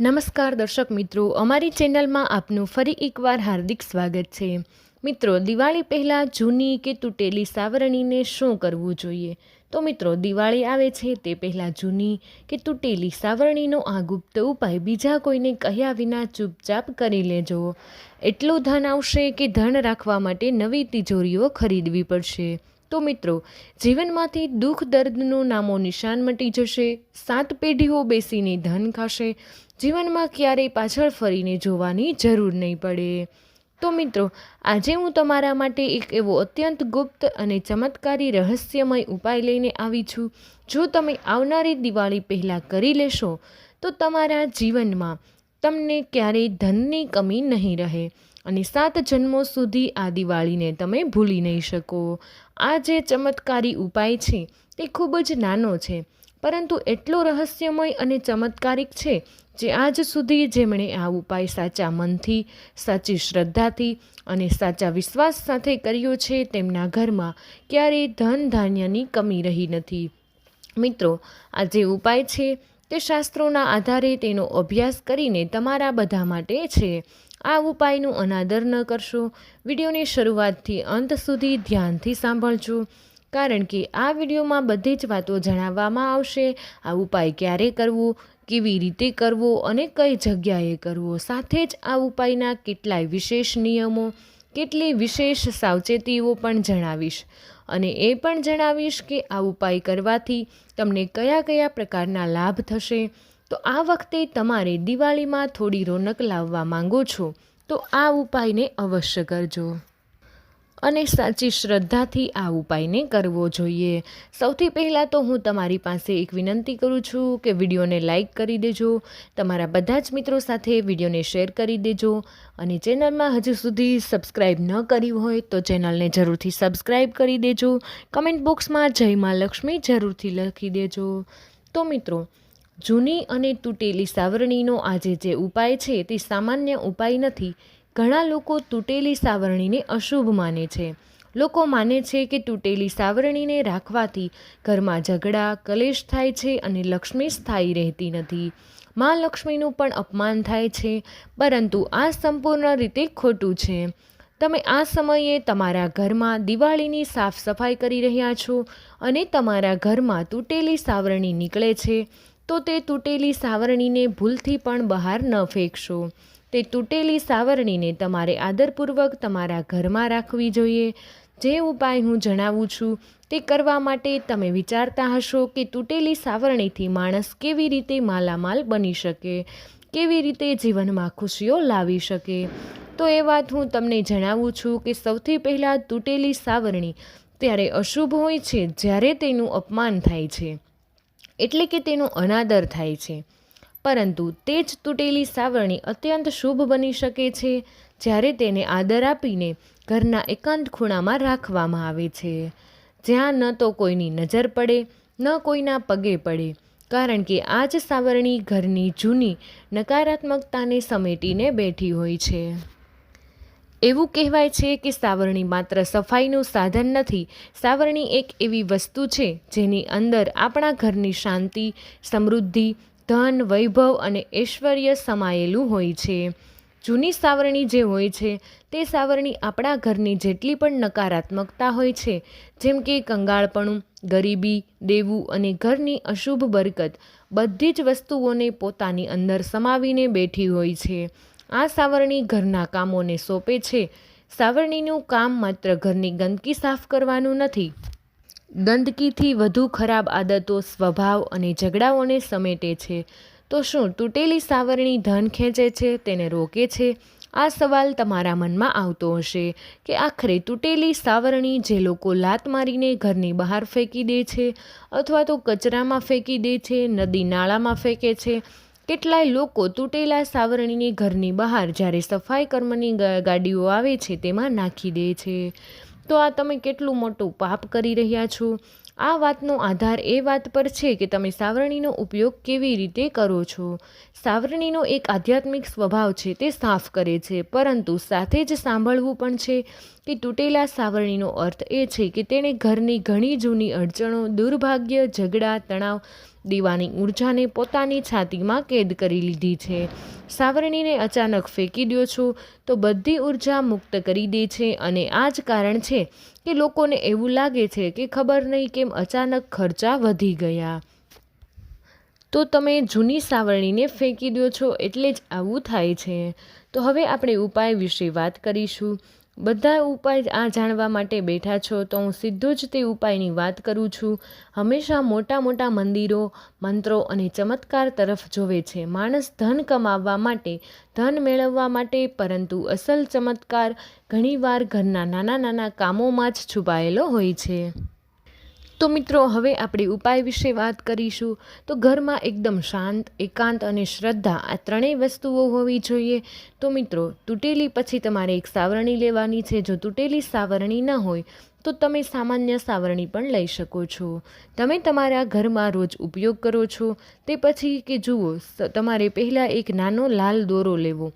નમસ્કાર દર્શક મિત્રો, અમારી ચેનલમાં આપનું ફરી એકવાર હાર્દિક સ્વાગત છે. મિત્રો, દિવાળી પહેલાં જૂની કે તૂટેલી સાવરણીને શું કરવું જોઈએ? તો મિત્રો, દિવાળી આવે છે તે પહેલાં જૂની કે તૂટેલી સાવરણીનો આ ગુપ્ત ઉપાય બીજા કોઈને કહ્યા વિના ચૂપચાપ કરી લેજો. એટલું ધન આવશે કે ધન રાખવા માટે નવી તિજોરીઓ ખરીદવી પડશે. તો મિત્રો, જીવનમાંથી દુઃખ દર્દનું નામો નિશાન મટી જશે, સાત પેઢીઓ બેસીને ધન ખાશે જીવનમાં ક્યારેય પાછળ ફરીને જોવાની જરૂર નહીં પડે. તો મિત્રો, આજે હું તમારા માટે એક એવો અત્યંત ગુપ્ત અને ચમત્કારી રહસ્યમય ઉપાય લઈને આવી છું. જો તમે આવનારી દિવાળી પહેલાં કરી લેશો, તો તમારા જીવનમાં તમને ક્યારેય ધનની કમી નહીં રહે અને સાત જન્મો સુધી આ દિવાળીને તમે ભૂલી નહીં શકો. આ જે ચમત્કારી ઉપાય છે, તે ખૂબ જ નાનો છે, પરંતુ એટલો રહસ્યમય અને ચમત્કારિક છે જે આજ સુધી જેમણે આ ઉપાય સાચા મનથી, સાચી શ્રદ્ધાથી અને સાચા વિશ્વાસ સાથે કર્યો છે, તેમના ઘરમાં ક્યારેય ધન ધાન્યની કમી રહી નથી. મિત્રો, આ જે ઉપાય છે તે શાસ્ત્રોના આધારે તેનો અભ્યાસ કરીને તમારા બધા માટે છે. આ ઉપાયનું અનાદર ન કરશો. વિડીયોની શરૂઆતથી અંત સુધી ધ્યાનથી સાંભળજો. કારણ કે આ વિડીયોમાં બધી જ વાતો જણાવવામાં આવશે. આ ઉપાય ક્યારે કરવો, કેવી રીતે કરવો અને કઈ જગ્યાએ કરવો સાથે જ આ ઉપાયના કેટલાય વિશેષ નિયમો, કેટલી વિશેષ સાવચેતીઓ પણ જણાવીશ. અને એ પણ જણાવીશ કે આ ઉપાય કરવાથી તમને કયા કયા પ્રકારના લાભ થશે. તો આ વખતે તમારે દિવાળીમાં થોડી રોનક લાવવા માંગો છો. તો આ ઉપાયને અવશ્ય કરજો. અને સાચી શ્રદ્ધાથી આ ઉપાયને કરવો જોઈએ. સૌથી પહેલાં તો હું તમારી પાસે એક વિનંતી કરું છું કે વિડીયોને લાઇક કરી દેજો, તમારા બધા જ મિત્રો સાથે વિડીયોને શેર કરી દેજો અને ચેનલમાં હજુ સુધી સબસ્ક્રાઈબ ન કરી હોય તો ચેનલને જરૂરથી સબસ્ક્રાઈબ કરી દેજો. કમેન્ટ બોક્સમાં જય મા લક્ષ્મી જરૂરથી લખી દેજો. તો મિત્રો, જૂની અને તૂટેલી સાવરણીનો આજે જે ઉપાય છે તે સામાન્ય ઉપાય નથી. ઘણા લોકો તૂટેલી સાવરણીને અશુભ માને છે. લોકો માને છે કે તૂટેલી સાવરણીને રાખવાથી ઘરમાં ઝઘડા, કલેશ થાય છે અને લક્ષ્મી સ્થાયી રહેતી નથી. મા લક્ષ્મીનું પણ અપમાન થાય છે, પરંતુ આ સંપૂર્ણ રીતે ખોટું છે. તમે આ સમયે તમારા ઘરમાં દિવાળીની સાફ સફાઈ કરી રહ્યા છો અને તમારા ઘરમાં તૂટેલી સાવરણી નીકળે છે. તો તે તૂટેલી સાવરણીને ભૂલથી પણ બહાર ન ફેંકશો. તે તૂટેલી સાવરણીને તમારે આદરપૂર્વક તમારા ઘરમાં રાખવી જોઈએ. જે ઉપાય હું જણાવું છું તે કરવા માટે તમે વિચારતા હશો કે તૂટેલી સાવરણીથી માણસ કેવી રીતે માલામાલ બની શકે, કેવી રીતે જીવનમાં ખુશીઓ લાવી શકે. તો એ વાત હું તમને જણાવું છું કે સૌથી પહેલાં તૂટેલી સાવરણી ત્યારે અશુભ હોય છે, જ્યારે તેનું અપમાન થાય છે. એટલે કે તેનો અનાદર થાય છે. પરંતુ તે જ તૂટેલી સાવરણી અત્યંત શુભ બની શકે છે, જ્યારે તેને આદર આપીને ઘરના એકાંત ખૂણામાં રાખવામાં આવે છે. જ્યાં ન તો કોઈની નજર પડે, ન કોઈના પગે પડે, કારણ કે આ જ સાવરણી ઘરની જૂની નકારાત્મકતાને સમેટીને બેઠી હોય છે. એવું કહેવાય છે કે સાવરણી માત્ર સફાઈનું સાધન નથી, સાવરણી એક એવી વસ્તુ છે જેની અંદર આપણા ઘરની શાંતિ, સમૃદ્ધિ, ધન, વૈભવ અને ઐશ્વર્ય સમાયેલું હોય છે. જૂની સાવરણી જે હોય છે, તે સાવરણી આપણા ઘરની જેટલી પણ નકારાત્મકતા હોય છે, જેમ કે કંગાળપણું, ગરીબી, દેવું અને ઘરની અશુભ બરકત, બધી જ વસ્તુઓને પોતાની અંદર સમાવીને બેઠી હોય છે. આ સાવરણી ઘરના કામોને સોંપે છે. સાવરણીનું કામ માત્ર ઘરની ગંદકી સાફ કરવાનું નથી. ગંદકીથી વધુ ખરાબ આદતો, સ્વભાવ અને ઝઘડાઓને સમેટે છે. તો શું તૂટેલી સાવરણી ધન ખેંચે છે, તેને રોકે છે? આ સવાલ તમારા મનમાં આવતો હશે કે આખરે તૂટેલી સાવરણી જે લોકો લાત મારીને ઘરની બહાર ફેંકી દે છે અથવા તો કચરામાં ફેંકી દે છે, નદી નાળામાં ફેંકે છે કેટલાય લોકો તૂટેલા સાવરણીને ઘરની બહાર જ્યારે સફાઈ કર્મની ગાડીઓ આવે છે તેમાં નાખી દે છે. તો આ તમે કેટલું મોટું પાપ કરી રહ્યા છો? આ વાતનો આધાર એ વાત પર છે કે તમે સાવરણીનો ઉપયોગ કેવી રીતે કરો છો? સાવરણીનો એક આધ્યાત્મિક સ્વભાવ છે તે સાફ કરે છે, પરંતુ સાથે જ સાંભળવું પણ છે. કે તૂટેલા સાવરણીનો અર્થ એ છે કે તેણે ઘરની ઘણી જૂની અડચણો, દુર્ભાગ્ય, ઝઘડા, તણાવ, દીવાની ઊર્જાને પોતાની છાતીમાં કેદ કરી લીધી છે. સાવરણીને અચાનક ફેંકી દો છો તો બધી ઊર્જા મુક્ત કરી દે છે અને આ જ કારણ છે કે લોકોને એવું લાગે છે કે ખબર નહીં કેમ અચાનક ખર્ચા વધી ગયા. તો તમે જૂની સાવરણીને ફેંકી દો છો એટલે જ આવું થાય છે. તો હવે આપણે ઉપાય વિશે વાત કરીશું. બધા ઉપાય આ જાણવા માટે બેઠા છો તો હું સીધો જ તે ઉપાયની વાત કરું છું. હંમેશા મોટા મોટા મંદિરો, મંત્રો અને ચમત્કાર તરફ જોવે છે. માણસ ધન કમાવવા માટે, ધન મેળવવા માટે, પરંતુ અસલ ચમત્કાર ઘણીવાર ઘરના નાના નાના કામોમાં જ છુપાયેલો હોય છે. તો મિત્રો, હવે આપણે ઉપાય વિશે વાત કરીશું. તો ઘરમાં એકદમ શાંત, એકાંત અને શ્રદ્ધા આ ત્રણેય વસ્તુઓ હોવી જોઈએ. તો મિત્રો, તૂટેલી પછી તમારે એક સાવરણી લેવાની છે. જો તૂટેલી સાવરણી ન હોય, તો તમે સામાન્ય સાવરણી પણ લઈ શકો છો. તમે તમારા ઘરમાં રોજ ઉપયોગ કરો છો. તે પછી કે જુઓ તમારે પહેલાં એક નાનો લાલ દોરો લેવો.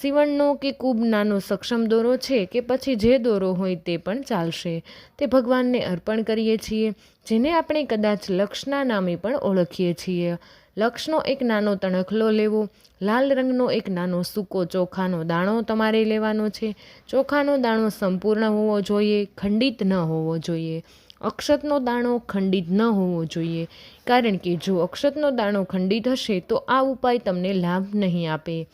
સીવણનો કે ખૂબ નાનો સક્ષમ દોરો છે કે પછી જે દોરો હોય તે પણ ચાલશે. તે ભગવાનને અર્પણ કરીએ છીએ, જેને આપણે કદાચ લક્ષના નામે પણ ઓળખીએ છીએ. લક્ષનો એક નાનો તણખલો લેવો, લાલ રંગનો એક નાનો સૂકો ચોખાનો દાણો તમારે લેવાનો છે. ચોખાનો દાણો સંપૂર્ણ હોવો જોઈએ, ખંડિત ન હોવો જોઈએ. અક્ષતનો દાણો ખંડિત ન હોવો જોઈએ. કારણ કે જો અક્ષતનો દાણો ખંડિત હશે તો આ ઉપાય તમને લાભ નહીં આપે.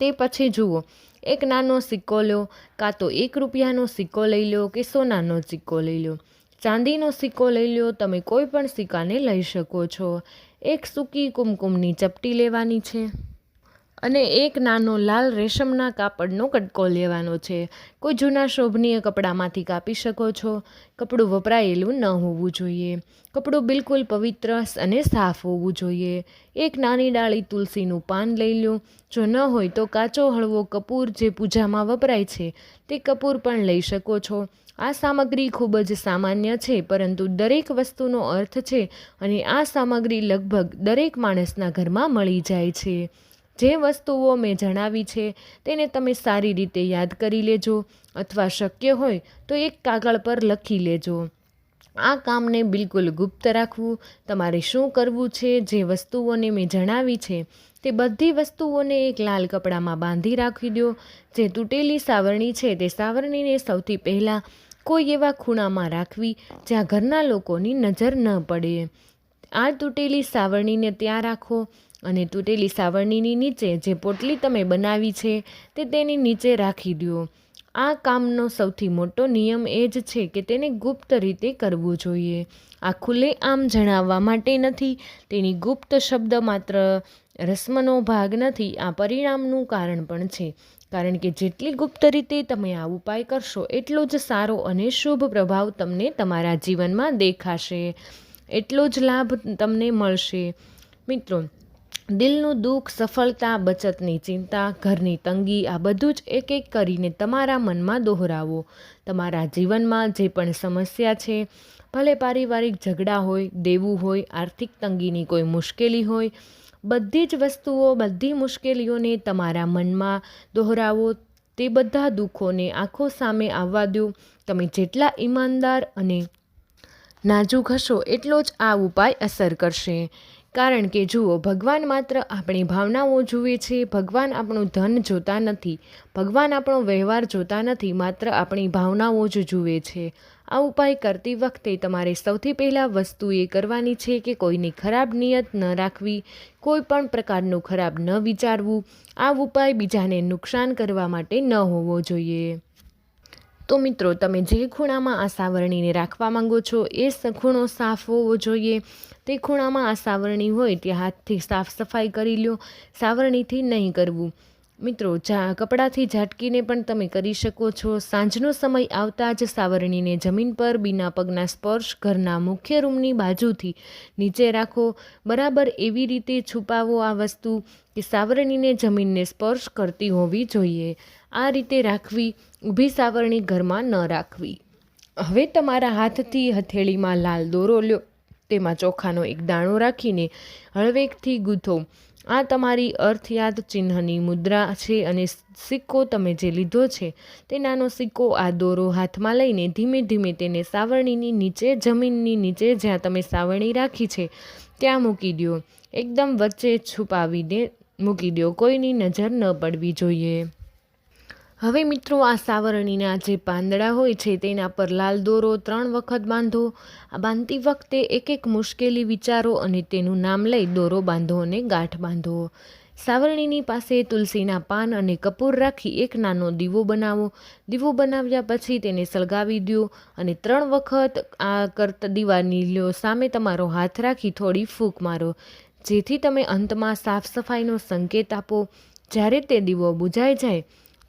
તે પછી જુઓ. એક નાનો સિક્કો લો, કાં તો એક રૂપિયાનો સિક્કો લઈ લો કે સોનાનો સિક્કો લઈ લો. ચાંદીનો સિક્કો લઈ લો, તમે કોઈ પણ સિક્કાને લઈ શકો છો. એક સૂકી કુમકુમની ચપટી લેવાની છે. અને એક નાનો લાલ રેશમના કાપડનો કટકો લેવાનો છે. કોઈ જૂના શોભનીય કપડામાંથી કાપી શકો છો. કપડું વપરાયેલું ન હોવું જોઈએ. કપડું બિલકુલ પવિત્ર અને સાફ હોવું જોઈએ. એક નાની ડાળી તુલસીનું પાન લઈ લો જો ન હોય તો કાચો હળવો કપૂર જે પૂજામાં વપરાય છે તે કપૂર પણ લઈ શકો છો. આ સામગ્રી ખૂબ જ સામાન્ય છે, પરંતુ દરેક વસ્તુનો અર્થ છે અને આ સામગ્રી લગભગ દરેક માણસના ઘરમાં મળી જાય છે. જે વસ્તુઓ મેં જણાવી છે, તેને તમે સારી રીતે યાદ કરી લેજો અથવા શક્ય હોય તો એક કાગળ પર લખી લેજો. આ કામને બિલકુલ ગુપ્ત રાખવું, તમારે શું કરવું છે, જે વસ્તુઓને મેં જણાવી છે, તે બધી વસ્તુઓને એક લાલ કપડામાં બાંધી રાખી દો. જે તૂટેલી સાવરણી છે, તે સાવરણીને સૌથી પહેલાં કોઈ એવા ખૂણામાં રાખવી જ્યાં ઘરના લોકોની નજર ન પડે. આ તૂટેલી સાવરણીને ત્યાં રાખો અને તૂટેલી સાવરણીની નીચે જે પોટલી તમે બનાવી છે, તે તેની નીચે રાખી દો. આ કામનો સૌથી મોટો નિયમ એ જ છે કે તેને ગુપ્ત રીતે કરવું જોઈએ. આ ખુલ્લે આમ જણાવવા માટે નથી, તેની ગુપ્ત શબ્દ માત્ર રસ્મનો ભાગ નથી, આ પરિણામનું કારણ પણ છે. કારણ કે જેટલી ગુપ્ત રીતે તમે આ ઉપાય કરશો, એટલો જ સારો અને શુભ પ્રભાવ તમને તમારા જીવનમાં દેખાશે. એટલો જ લાભ તમને મળશે. મિત્રો દિલનું દુઃખ, સફળતા, બચતની ચિંતા, ઘરની તંગી, આ બધું જ એક એક કરીને તમારા મનમાં દોહરાવો. તમારા જીવનમાં જે પણ સમસ્યા છે, ભલે પારિવારિક ઝઘડા હોય, દેવું હોય, આર્થિક તંગીની કોઈ મુશ્કેલી હોય, બધી જ વસ્તુઓ, બધી મુશ્કેલીઓને તમારા મનમાં દોહરાવો. તે બધા દુઃખોને આંખો સામે આવવા દો. તમે જેટલા ઈમાનદાર અને નાજુક હશો, એટલો જ આ ઉપાય અસર કરશે. કારણ કે જુઓ, ભગવાન માત્ર આપણી ભાવનાઓ જુએ છે, ભગવાન આપણું ધન જોતા નથી, ભગવાન આપણો વ્યવહાર જોતા નથી, માત્ર આપણી ભાવનાઓ જ જુએ છે. આ ઉપાય કરતી વખતે તમારે સૌથી પહેલાં વસ્તુ એ કરવાની છે કે કોઈની ખરાબ નિયત ન રાખવી, કોઈ પણ પ્રકારનું ખરાબ ન વિચારવું. આ ઉપાય બીજાને નુકસાન કરવા માટે ન હોવો જોઈએ. તો મિત્રો, તમે જે ખૂણામાં આ સાવરણીને રાખવા માંગો છો, એ ખૂણો સાફ હોવો જોઈએ. તે ખૂણામાં આ સાવરણી હોય તે હાથથી સાફ સફાઈ કરી લો સાવરણીથી નહીં કરવું. મિત્રો, જા, કપડાથી ઝાટકીને પણ તમે કરી શકો છો. સાંજનો સમય આવતા જ સાવરણીને જમીન પર બીના પગના સ્પર્શ ઘરના મુખ્ય રૂમની બાજુથી નીચે રાખો. બરાબર એવી રીતે છુપાવો આ વસ્તુ કે સાવરણીને જમીનને સ્પર્શ કરતી હોવી જોઈએ. આ રીતે રાખવી, ઊભી સાવરણી ઘરમાં ન રાખવી. હવે તમારા હાથથી હથેળીમાં લાલ દોરો લ્યો. તેમાં ચોખાનો એક દાણો રાખીને હળવેકથી ગૂંથો. આ તમારી અર્થયાદ ચિહ્નની મુદ્રા છે અને સિક્કો તમે જે લીધો છે તે નાનો સિક્કો આ દોરો હાથમાં લઈને ધીમે ધીમે તેને સાવરણીની નીચે, જમીનની નીચે જ્યાં તમે સાવરણી રાખી છે, ત્યાં મૂકી દો એકદમ વચ્ચે છુપાવીને મૂકી દો કોઈની નજર ન પડવી જોઈએ. હવે મિત્રો, આ સાવરણીના જે પાંદડા હોય છે, તેના પર લાલ દોરો ત્રણ વખત બાંધો. આ બાંધતી વખતે એક એક મુશ્કેલી વિચારો અને તેનું નામ લઈ દોરો બાંધો અને ગાંઠ બાંધો. સાવરણીની પાસે તુલસીના પાન અને કપૂર રાખી એક નાનો દીવો બનાવો. દીવો બનાવ્યા પછી તેને સળગાવી દો અને ત્રણ વખત આ કરતા દીવાની લ્યો સામે તમારો હાથ રાખી થોડી ફૂંક મારો. જેથી તમે અંતમાં સાફ સફાઈનો સંકેત આપો. જ્યારે તે દીવો બુઝાઈ જાય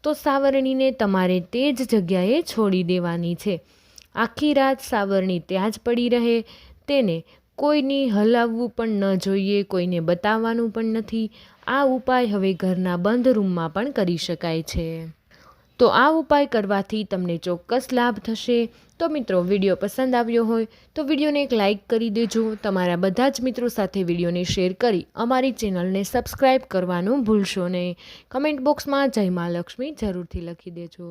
તો સાવરણીને તમારે તે જ જગ્યાએ છોડી દેવાની છે. આખી રાત સાવરણી ત્યાં જ પડી રહે, તેને કોઈની હલાવવું પણ ન જોઈએ, કોઈને બતાવવાનું પણ નથી. આ ઉપાય હવે ઘરના બંધ રૂમમાં પણ કરી શકાય છે. તો આ ઉપાય કરવાથી તમને ચોક્કસ લાભ થશે. તો મિત્રો, વીડિયો પસંદ આવ્યો હોય તો વિડીયોને એક લાઇક કરી દેજો. તમારા બધા જ મિત્રો સાથે વિડીયોને શેર કરી અમારી ચેનલને સબસ્ક્રાઈબ કરવાનું ભૂલશો નહીં. કમેન્ટ બોક્સમાં જય મા લક્ષ્મી જરૂરથી લખી દેજો.